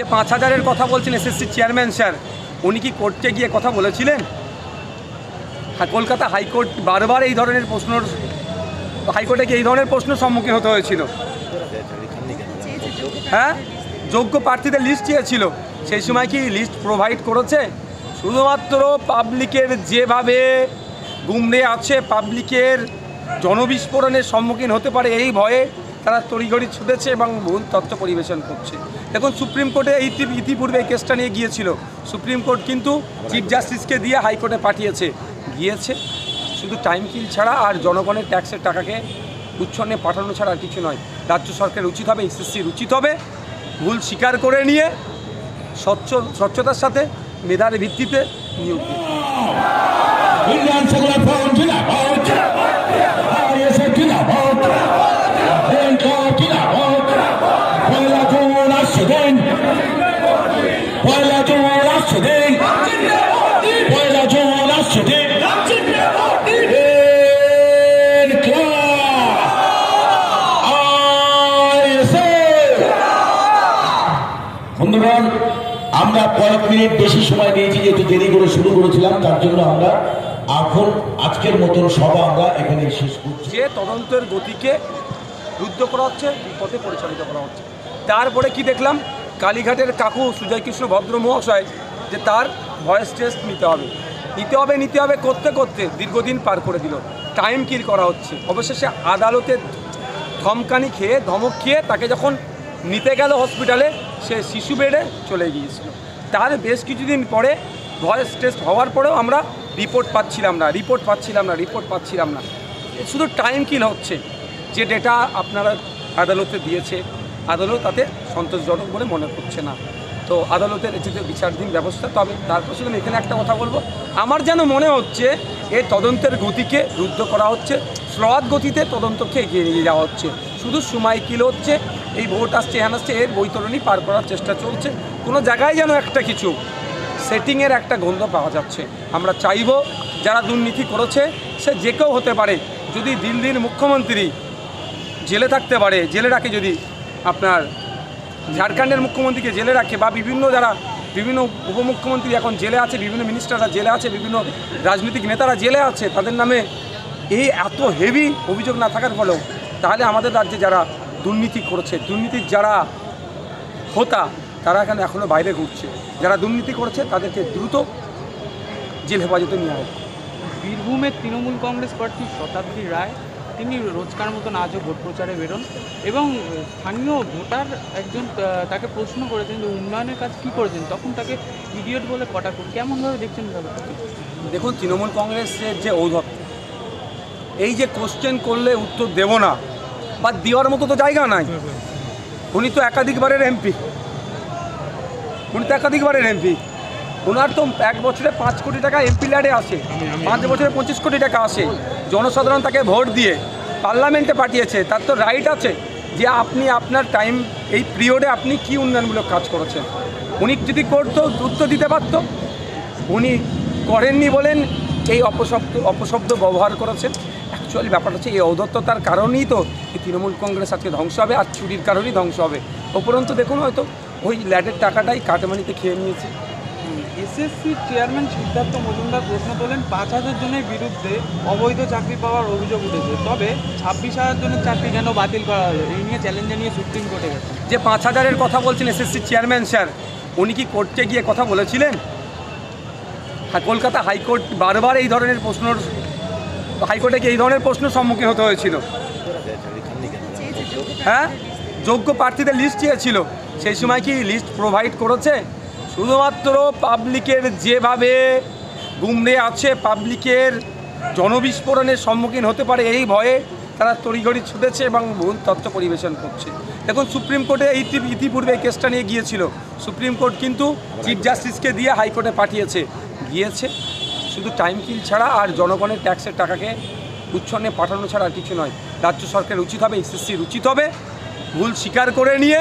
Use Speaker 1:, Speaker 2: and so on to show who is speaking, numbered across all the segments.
Speaker 1: যে পাঁচ হাজারের কথা বলছেন এসএসসি চেয়ারম্যান স্যার, উনি কি কোর্টে গিয়ে কথা বলেছিলেন? হ্যাঁ কলকাতা হাইকোর্ট বারবার এই ধরনের প্রশ্ন হাইকোর্টে কি এই ধরনের প্রশ্ন সম্মুখীন হতে হয়েছিল। হ্যাঁ? যোগ্য প্রার্থীদের লিস্ট চেয়েছিল। সেই সময় কি লিস্ট প্রোভাইড করেছে? শুধুমাত্র পাবলিকের যেভাবে গুমড়ে আছে, পাবলিকের জনবিস্ফোরণের সম্মুখীন হতে পারে এই ভয়ে তারা তড়িঘড়ি ছুটেছে এবং ভুল তথ্য পরিবেশন করছে। দেখুন, সুপ্রিম কোর্টে ইতি- ইতিপূর্বে এই কেসটা নিয়ে গিয়েছিল। সুপ্রিম কোর্ট কিন্তু চিফ জাস্টিসকে দিয়ে হাইকোর্টে পাঠিয়েছে। গিয়েছে। শুধু টাইম কিল ছাড়া আর জনগণের ট্যাক্সের টাকাকে উচ্ছন্নে পাঠানো ছাড়া আর কিছু নয়। রাজ্য সরকারের উচিত হবে, এসএসসির উচিত হবে ভুল স্বীকার করে নিয়ে স্বচ্ছ, স্বচ্ছতার সাথে মেধার ভিত্তিতে নিয়োগ
Speaker 2: আমরা কয়েক মিনিট বেশি সময় নিয়েছি, যেহেতু দেরি করে শুরু করেছিলাম, তার জন্য আমরা এখন আজকের মতন সভা আমরা এখানে শেষ করছি।
Speaker 1: যে তদন্তের গতিকে রুদ্ধ করা হচ্ছে, বিপথে পরিচালিত করা হচ্ছে। তারপরে কি দেখলাম? কালীঘাটের কাকু সুজয় কৃষ্ণ ভদ্র মহাশয়, যে তার ভয়েস টেস্ট নিতে হবে। নিতে হবে নিতে হবে করতে করতে দীর্ঘদিন পার করে দিল। টাইম কিল করা হচ্ছে। অবশেষে আদালতে ধমকানি খেয়ে, ধমক খেয়ে তাকে যখন নিতে গেল হসপিটালে সে শিশু বেডে চলে গিয়েছিল। তার বেশ কিছুদিন পরে ভয়েস টেস্ট হওয়ার পরেও আমরা রিপোর্ট পাচ্ছিলাম না, রিপোর্ট পাচ্ছিলাম না, রিপোর্ট পাচ্ছিলাম না। শুধু টাইম কিল হচ্ছে, যে ডেটা আপনারা আদালতে দিয়েছে আদালত তাতে সন্তোষজনক বলে মনে করছে না। তো আদালতের যে বিচারাধীন ব্যবস্থা তবে তারপর শুধু এখানে একটা কথা বলব। আমার যেন মনে হচ্ছে এই তদন্তের গতিকে রুদ্ধ করা হচ্ছে স্লদ গতিতে তদন্তকে এগিয়ে নিয়ে যাওয়া হচ্ছে। শুধু সময় কিল হচ্ছে, এই ভোট আসছে হ্যান আসছে, এর বৈতরণী পার করার চেষ্টা চলছে। কোনো জায়গায় যেন একটা কিছু সেটিংয়ের একটা গন্ধ পাওয়া যাচ্ছে। আমরা চাইব যারা দুর্নীতি করেছে, সে যে কেউ হতে পারে। যদি দিন দিন মুখ্যমন্ত্রী জেলে থাকতে পারে, জেলে রাখে যদি আপনার ঝাড়খণ্ডের মুখ্যমন্ত্রীকে জেলে রাখে বা বিভিন্ন যারা, বিভিন্ন উপমুখ্যমন্ত্রী এখন জেলে আছে, বিভিন্ন মিনিস্টাররা জেলে আছে, বিভিন্ন রাজনৈতিক নেতারা জেলে আছে, তাদের নামে এই এত হেভি অভিযোগ না থাকার ফলেও তাহলে আমাদের রাজ্যে যারা দুর্নীতি করেছে দুর্নীতির যারা হোতা তারা এখানে এখনও বাইরে ঘুরছে। যারা দুর্নীতি করেছে তাদেরকে দ্রুত জেল হেফাজতে নেওয়া হোক
Speaker 3: বীরভূমের তৃণমূল কংগ্রেস প্রার্থী শতাব্দী রায় তিনি রোজকার মতন আজও ভোট প্রচারে বেরোন এবং স্থানীয় ভোটার একজন তাকে প্রশ্ন করেছেন যে উন্নয়নের কাজ কী করেছেন? তখন তাকে ইডিয়ট বলে কটা করুন কেমনভাবে দেখছেন
Speaker 1: দেখুন তৃণমূল কংগ্রেসের যে ঔধত্য এই যে কোশ্চেন করলে উত্তর দেব না। বা দেওয়ার মতো তো জায়গা নাই। উনি তো একাধিকবারের এমপি উনি তো একাধিকবারের এমপি ওনার তো এক বছরে পাঁচ কোটি টাকা এমপি ল্যাডে আসে। পাঁচ বছরে পঁচিশ কোটি টাকা আসে। জনসাধারণ তাকে ভোট দিয়ে পার্লামেন্টে পাঠিয়েছে। তার তো রাইট আছে যে আপনি আপনার টাইম এই পিরিয়ডে আপনি কি উন্নয়নমূলক কাজ করেছেন। উনি যদি করতো উত্তর দিতে পারতো। উনি করেননি বলেন এই অপশব্দ অপশব্দ ব্যবহার করেছেন। অ্যাকচুয়ালি ব্যাপারটা হচ্ছে এই ঔদত্ততার কারণেই তো এই তৃণমূল কংগ্রেস আজকে ধ্বংস হবে আর চুরির কারণেই ধ্বংস হবে। উপরন্তু দেখুন হয়তো ওই ল্যাডের টাকাটাই কাটমানিতে খেয়ে নিয়েছে।
Speaker 3: এসএসসি চেয়ারম্যান সিদ্ধার্থ মজুমদার প্রশ্ন তোলেন পাঁচ হাজার জনের বিরুদ্ধে অবৈধ চাকরি পাওয়ার অভিযোগ উঠেছে। তবে ছাব্বিশ হাজার জনের চাকরি কেন বাতিল করা হলো? এই নিয়ে চ্যালেঞ্জ নিয়ে সুপ্রিম কোর্টে গেছে।
Speaker 1: যে পাঁচ হাজারের কথা বলছেন এসএসসি চেয়ারম্যান স্যার উনি কি কোর্টে গিয়ে কথা বলেছিলেন? হ্যাঁ কলকাতা হাইকোর্ট বারবার এই ধরনের প্রশ্ন হাইকোর্টে কি এই ধরনের প্রশ্ন সম্মুখীন হতে হয়েছিল? হ্যাঁ? যোগ্য প্রার্থীদের লিস্ট চেয়েছিল। সেই সময় কি লিস্ট প্রোভাইড করেছে? শুধুমাত্র পাবলিকের যেভাবে গুমড়ে আছে পাবলিকের জনবিস্ফোরণের সম্মুখীন হতে পারে এই ভয়ে তারা তড়িঘড়ি ছুটেছে এবং ভুল তথ্য পরিবেশন করছে। দেখুন, সুপ্রিম কোর্টে ইতি- ইতিপূর্বে এই কেসটা নিয়ে গিয়েছিল। সুপ্রিম কোর্ট কিন্তু চিফ জাস্টিসকে দিয়ে হাইকোর্টে পাঠিয়েছে। গিয়েছে। শুধু টাইম কিল ছাড়া আর জনগণের ট্যাক্সের টাকাকে উচ্ছন্নে পাঠানো ছাড়া আর কিছু নয়। রাজ্য সরকারের উচিত হবে এসএসসির উচিত হবে ভুল স্বীকার করে নিয়ে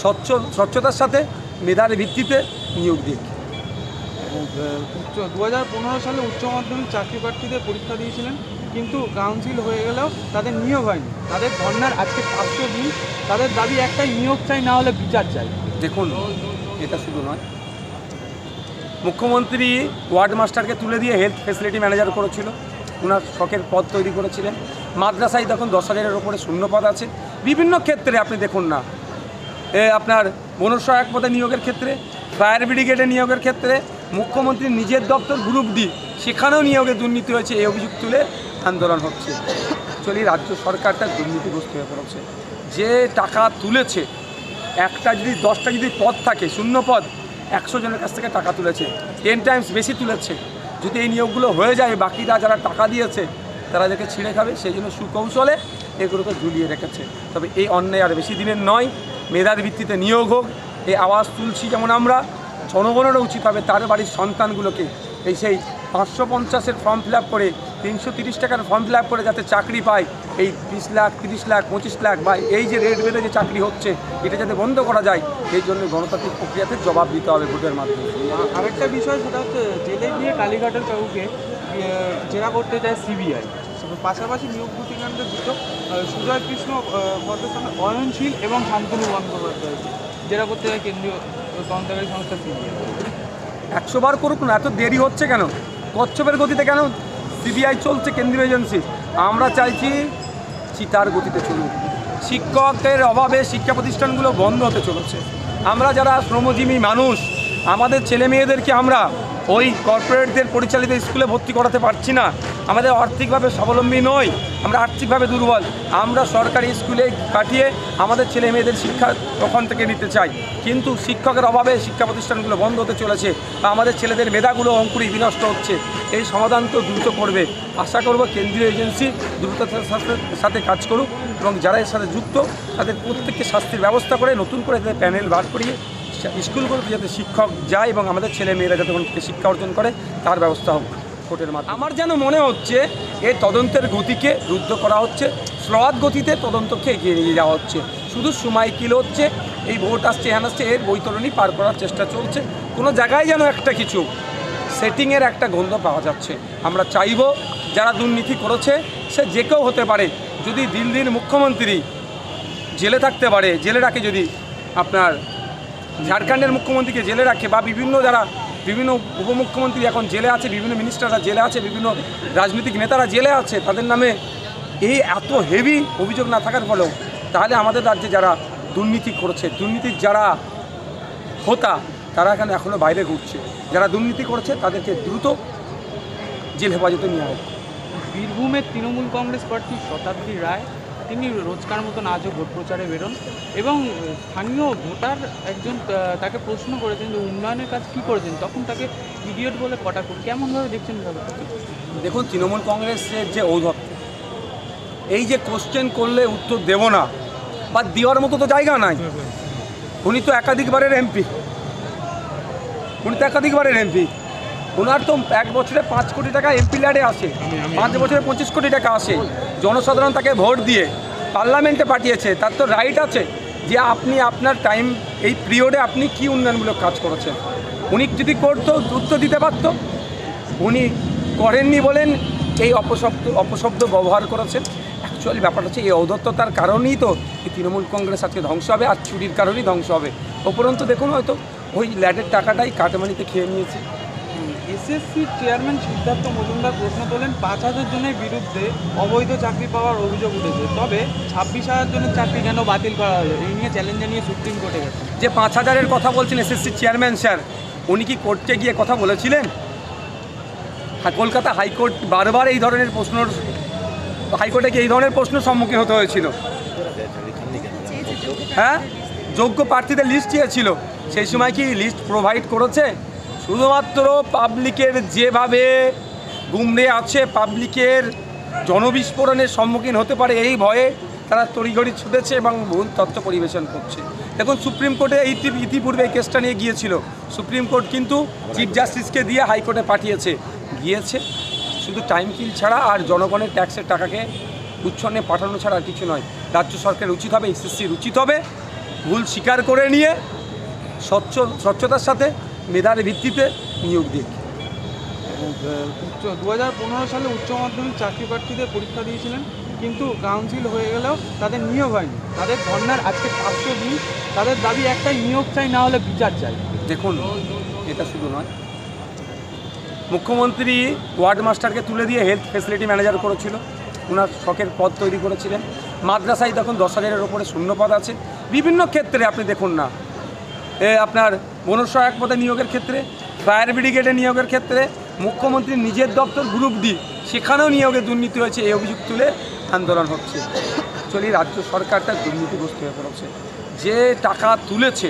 Speaker 1: স্বচ্ছ স্বচ্ছতার সাথে মেধার ভিত্তিতে নিয়োগ দিক
Speaker 3: উচ্চ দু হাজার পনেরো সালে উচ্চ মাধ্যমিক চাকরি প্রার্থীদের পরীক্ষা দিয়েছিলেন কিন্তু কাউন্সিল হয়ে গেলেও তাদের নিয়োগ হয়নি। তাদের ধর্নার আজকে পাঁচশো দিন তাদের দাবি একটাই নিয়োগ চাই না হলে বিচার চাই।
Speaker 1: দেখুন এটা শুধু নয় মুখ্যমন্ত্রী ওয়ার্ড মাস্টারকে তুলে দিয়ে হেলথ ফেসিলিটি ম্যানেজার করেছিল। ওনার শখের পদ তৈরি করেছিলেন। মাদ্রাসায় তখন দশ হাজারের ওপরে শূন্য পদ আছে। বিভিন্ন ক্ষেত্রে আপনি দেখুন না। এ আপনার বনসহায়ক পদে নিয়োগের ক্ষেত্রে, ফায়ার ব্রিগেডে নিয়োগের ক্ষেত্রে মুখ্যমন্ত্রীর নিজের দপ্তর গ্রুপ ডি সেখানেও নিয়োগে দুর্নীতি হয়েছে, এই অভিযোগ তুলে আন্দোলন হচ্ছে। অ্যাকচুয়ালি রাজ্য সরকারটা দুর্নীতিগ্রস্ত হয়ে পড়েছে। যে টাকা তুলেছে, একটা যদি দশটা যদি পদ থাকে শূন্য পদ একশো জনের কাছ থেকে টাকা তুলেছে। টেন টাইমস বেশি তুলেছে। যদি এই নিয়োগগুলো হয়ে যায়, বাকিরা যারা টাকা দিয়েছে, তারা যাকে ছিঁড়ে খাবে, সেই জন্য সুকৌশলে এগুলোকে ঝুলিয়ে রেখেছে। তবে এই অন্যায় আর বেশি দিনের নয়। মেধার ভিত্তিতে নিয়োগ হোক। এই আওয়াজ তুলছি যেমন আমরা, জনগণেরও উচিত হবে তার বাড়ির সন্তানগুলোকে এই সেই পাঁচশো পঞ্চাশের ফর্ম ফিল করে, তিনশো তিরিশ টাকার ফর্ম ফিল করে যাতে চাকরি পায়। এই বিশ লাখ তিরিশ লাখ পঁচিশ লাখ বা এই যে রেট বেড়ে যে চাকরি হচ্ছে এটা যাতে বন্ধ করা যায় এই জন্য গণতান্ত্রিক প্রক্রিয়াতে জবাব দিতে হবে ভোটের মাধ্যমে।
Speaker 3: আরেকটা বিষয় সেটা হচ্ছে জেলে গিয়ে কালীঘাটের কাউকে জেরা করতে চায় সিবিআই। পাশাপাশি নিয়োগ দুটিকাণ্ডের দুটো সুজয় কৃষ্ণ ভদ্রের অয়নশীল এবং শান্তনু বন্দ্যোপাধ্যায়কে জেরা করতে চায় কেন্দ্রীয় তদন্তকারী সংস্থা সিবিআই।
Speaker 1: একশো বার করুক না এত দেরি হচ্ছে কেন? কচ্ছপের গতিতে কেন সিবিআই চলছে কেন্দ্রীয় এজেন্সি? আমরা চাইছি চিতার গতিতে চলুক। শিক্ষকদের অভাবে শিক্ষা প্রতিষ্ঠানগুলো বন্ধ হতে চলেছে। আমরা যারা শ্রমজীবী মানুষ আমাদের ছেলে মেয়েদেরকে আমরা ওই কর্পোরেটদের পরিচালিত স্কুলে ভর্তি করাতে পারছি না। আমাদের আর্থিকভাবে স্বাবলম্বী নই, আমরা আর্থিকভাবে দুর্বল। আমরা সরকারি স্কুলে কাটিয়ে আমাদের ছেলে মেয়েদের শিক্ষা ওখান থেকে নিতে চাই। কিন্তু শিক্ষকের অভাবে শিক্ষা প্রতিষ্ঠানগুলো বন্ধ হতে চলেছে বা আমাদের ছেলেদের মেধাগুলো অঙ্কুরি বিনষ্ট হচ্ছে। এই সমাধান তো দ্রুত করবে। আশা করব কেন্দ্রীয় এজেন্সি দ্রুততার সাথে- সাথে কাজ করুক এবং যারা এর সাথে যুক্ত তাদের প্রত্যেককে শাস্তির ব্যবস্থা করে নতুন করে প্যানেল বার করিয়ে স্কুলগুলোতে যাতে শিক্ষক যায় এবং আমাদের ছেলে মেয়েরা যাতে থেকে শিক্ষা অর্জন করে, তার ব্যবস্থা হোক কোর্টের মাধ্যমে। আমার যেন মনে হচ্ছে এই তদন্তের গতিকে রুদ্ধ করা হচ্ছে স্লদ গতিতে তদন্তকে এগিয়ে নিয়ে যাওয়া হচ্ছে। শুধু সময় কিল হচ্ছে, এই ভোট আসছে হ্যান আসছে, এর বৈতরণী পার করার চেষ্টা চলছে। কোনো জায়গায় যেন একটা কিছু সেটিংয়ের একটা গন্ধ পাওয়া যাচ্ছে। আমরা চাইব, যারা দুর্নীতি করেছে, সে যে কেউ হতে পারে। যদি দিল্লির মুখ্যমন্ত্রী জেলে থাকতে পারে, জেলে রাখে যদি আপনার ঝাড়খণ্ডের মুখ্যমন্ত্রীকে জেলে রাখে বা বিভিন্ন যারা বিভিন্ন উপমুখ্যমন্ত্রী এখন জেলে আছে, বিভিন্ন মিনিস্টাররা জেলে আছে, বিভিন্ন রাজনৈতিক নেতারা জেলে আছে, তাদের নামে এই এত হেভি অভিযোগ না থাকার ফলেও তাহলে আমাদের রাজ্যে যারা দুর্নীতি করেছে, দুর্নীতির যারা হোতা, তারা এখানে এখনও বাইরে ঘুরছে। যারা দুর্নীতি করেছে, তাদেরকে দ্রুত জেল হেফাজতে নেওয়া হোক
Speaker 3: বীরভূমের তৃণমূল কংগ্রেস প্রার্থী শতাব্দী রায় তিনি রোজকার মতন আজও ভোট প্রচারে বেরোন এবং স্থানীয় ভোটার একজন তাকে প্রশ্ন করেছেন যে উন্নয়নের কাজ কী করেছেন? তখন তাকে ইডিয়ট বলে কটাক্ষ কেমনভাবে দেখছেন
Speaker 1: দেখুন, তৃণমূল কংগ্রেসের যে ঔধত্য এই যে কোশ্চেন করলে উত্তর দেব না, বা দেওয়ার মতো তো জায়গা নাই। উনি তো একাধিকবারের এমপি। উনি তো একাধিকবারের এমপি। ওনার তো এক বছরে পাঁচ কোটি টাকা এমপি ল্যাডে আসে। পাঁচ বছরে পঁচিশ কোটি টাকা আসে। জনসাধারণ তাকে ভোট দিয়ে পার্লামেন্টে পাঠিয়েছে। তার তো রাইট আছে যে আপনি আপনার টাইম এই পিরিয়ডে আপনি কি উন্নয়নমূলক কাজ করেছেন। উনি যদি করতো, উত্তর দিতে পারতো। উনি করেননি বলেন, এই অপশব্দ অপশব্দ ব্যবহার করেছেন। অ্যাকচুয়ালি ব্যাপারটা হচ্ছে এই ঔদত্ততার কারণেই তো এই তৃণমূল কংগ্রেস আজকে ধ্বংস হবে আর চুরির কারণেই ধ্বংস হবে। উপরন্তু দেখুন হয়তো ওই ল্যাডের টাকাটাই কাটমানিতে খেয়ে নিয়েছে।
Speaker 3: এসএসসি চেয়ারম্যান সিদ্ধার্থ মজুমদার প্রশ্ন তোলেন, পাঁচ হাজার জনের বিরুদ্ধে অবৈধ চাকরি পাওয়ার অভিযোগ উঠেছে। তবে ছাব্বিশ হাজার জনের চাকরি কেন বাতিল করা হলো? এই নিয়ে চ্যালেঞ্জ জানিয়ে সুপ্রিম কোর্টে গেছে।
Speaker 1: যে পাঁচ হাজারের কথা বলছেন এসএসসি চেয়ারম্যান স্যার, উনি কি কোর্টে গিয়ে কথা বলেছিলেন? হ্যাঁ কলকাতা হাইকোর্ট বারবার এই ধরনের প্রশ্ন হাইকোর্টে কি এই ধরনের প্রশ্ন সম্মুখীন হতে হয়েছিল। হ্যাঁ? যোগ্য প্রার্থীদের লিস্ট চেয়েছিল সেই সময় কি লিস্ট প্রোভাইড করেছে? শুধুমাত্র পাবলিকের যেভাবে গুমড়ে আছে, পাবলিকের জনবিস্ফোরণের সম্মুখীন হতে পারে এই ভয়ে তারা তড়িঘড়ি ছুটেছে এবং ভুল তথ্য পরিবেশন করছে। দেখুন, সুপ্রিম কোর্টে ইতি- ইতিপূর্বে এই কেসটা নিয়ে গিয়েছিল। সুপ্রিম কোর্ট কিন্তু চিফ জাস্টিসকে দিয়ে হাইকোর্টে পাঠিয়েছে। গিয়েছে। শুধু টাইম কিল ছাড়া আর জনগণের ট্যাক্সের টাকাকে উচ্ছন্নে পাঠানো ছাড়া আর কিছু নয়। রাজ্য সরকারের উচিত হবে, এসএসসির উচিত হবে, ভুল স্বীকার করে নিয়ে স্বচ্ছ স্বচ্ছতার সাথে মেধার ভিত্তিতে নিয়োগ দিক
Speaker 3: উচ্চ দু হাজার পনেরো সালে উচ্চ মাধ্যমিক চাকরি প্রার্থীদের পরীক্ষা দিয়েছিলেন কিন্তু কাউন্সিল হয়ে গেলেও তাদের নিয়োগ হয়নি। তাদের ধর্নার আজকে পাঁচশো দিন তাদের দাবি একটাই নিয়োগ চাই না হলে বিচার চাই।
Speaker 1: দেখুন এটা শুধু নয়। মুখ্যমন্ত্রী ওয়ার্ড মাস্টারকে তুলে দিয়ে হেলথ ফেসিলিটি ম্যানেজার করেছিল। ওনার শখের পদ তৈরি করেছিলেন। মাদ্রাসায় তখন দশ হাজারের ওপরে শূন্যপদ আছে। বিভিন্ন ক্ষেত্রে আপনি দেখুন না আপনার বনসহায়ক পদে নিয়োগের ক্ষেত্রে, ফায়ার ব্রিগেডে নিয়োগের ক্ষেত্রে মুখ্যমন্ত্রীর নিজের দপ্তর গ্রুপ ডি, সেখানেও নিয়োগে দুর্নীতি হয়েছে, এই অভিযোগ তুলে আন্দোলন হচ্ছে। অ্যাকচুয়ালি রাজ্য সরকারটা দুর্নীতিগ্রস্ত হয়ে পড়েছে। যে টাকা তুলেছে,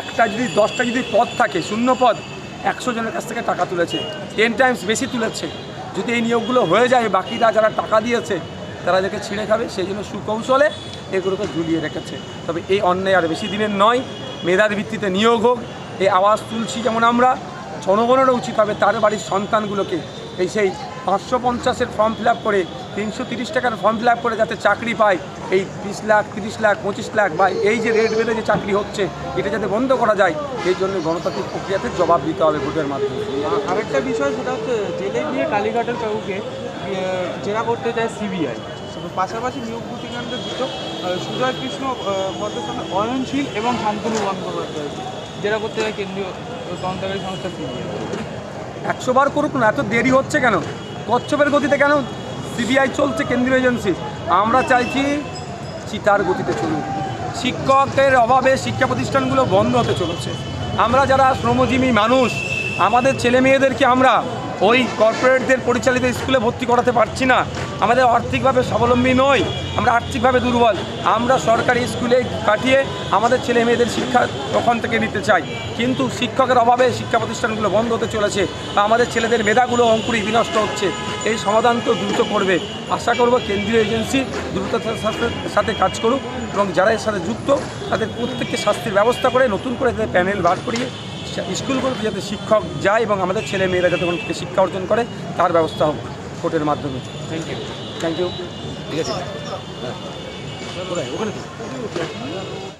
Speaker 1: একটা যদি, দশটা যদি পদ থাকে, শূন্য পদ, একশো জনের কাছ থেকে টাকা তুলেছে টেন টাইমস বেশি তুলেছে। যদি এই নিয়োগগুলো হয়ে যায়, বাকিরা যারা টাকা দিয়েছে, তারা যাকে ছিঁড়ে খাবে, সেই জন্য সুকৌশলে এগুলোকে ঝুলিয়ে রেখেছে। তবে এই অন্যায় আর বেশি দিনের নয়, মেধার ভিত্তিতে নিয়োগ হোক, এই আওয়াজ তুলছি যেমন আমরা, জনগণেরও উচিত হবে তার বাড়ির সন্তানগুলোকে এই সেই পাঁচশো পঞ্চাশের ফর্ম ফিল করে, তিনশো তিরিশ টাকার ফর্ম ফিল করে যাতে চাকরি পায়, এই বিশ লাখ, তিরিশ লাখ, পঁচিশ লাখ বা এই যে রেট বেঁধে যে চাকরি হচ্ছে, এটা যাতে বন্ধ করা যায়, এই জন্য গণতান্ত্রিক প্রক্রিয়াতে জবাব দিতে হবে ভোটের মাধ্যমে।
Speaker 3: আরেকটা বিষয় সেটা হচ্ছে, জেলে গিয়ে কালীঘাটের কাউকে জেরা করতে চায় সিবিআই। পাশাপাশি নিয়োগ প্রতিকাণ্ডে দুটো সুজয় কৃষ্ণ আহ, পদের সঙ্গে অয়নশীল এবং শান্তনু বন্দ্যোপাধ্যায়। যেটা করতে চায় কেন্দ্রীয় তদন্তকারী সংস্থা
Speaker 1: একশো বার করুক না এত দেরি হচ্ছে কেন? কচ্ছপের গতিতে কেন সিবিআই চলছে কেন্দ্রীয় এজেন্সি? আমরা চাইছি চিতার গতিতে চলুক। শিক্ষকের অভাবে শিক্ষা প্রতিষ্ঠানগুলো বন্ধ হতে চলেছে। আমরা যারা শ্রমজীবী মানুষ আমাদের ছেলে মেয়েদেরকে আমরা ওই কর্পোরেটদের পরিচালিত স্কুলে ভর্তি করাতে পারছি না। আমাদের আর্থিকভাবে স্বাবলম্বী নই, আমরা আর্থিকভাবে দুর্বল। আমরা সরকারি স্কুলে কাটিয়ে আমাদের ছেলে মেয়েদের শিক্ষা ওখান থেকে নিতে চাই। কিন্তু শিক্ষকের অভাবে শিক্ষা প্রতিষ্ঠানগুলো বন্ধ হতে চলেছে বা আমাদের ছেলেদের মেধাগুলো অঙ্কুরি বিনষ্ট হচ্ছে। এই সমাধান তো দ্রুত করবে। আশা করব কেন্দ্রীয় এজেন্সি দ্রুততার সাথে- সাথে কাজ করুক এবং যারা এর সাথে যুক্ত, তাদের প্রত্যেককে শাস্তির ব্যবস্থা করে, নতুন করে তাদের প্যানেল বার করিয়ে স্কুলগুলোতে যাতে শিক্ষক যায় এবং আমাদের ছেলে মেয়েরা যাতে শিক্ষা অর্জন করে, তার ব্যবস্থা হোক। কোর্টের মাধ্যমে।
Speaker 3: থ্যাংক ইউ
Speaker 1: থ্যাংক ইউ ঠিক আছে।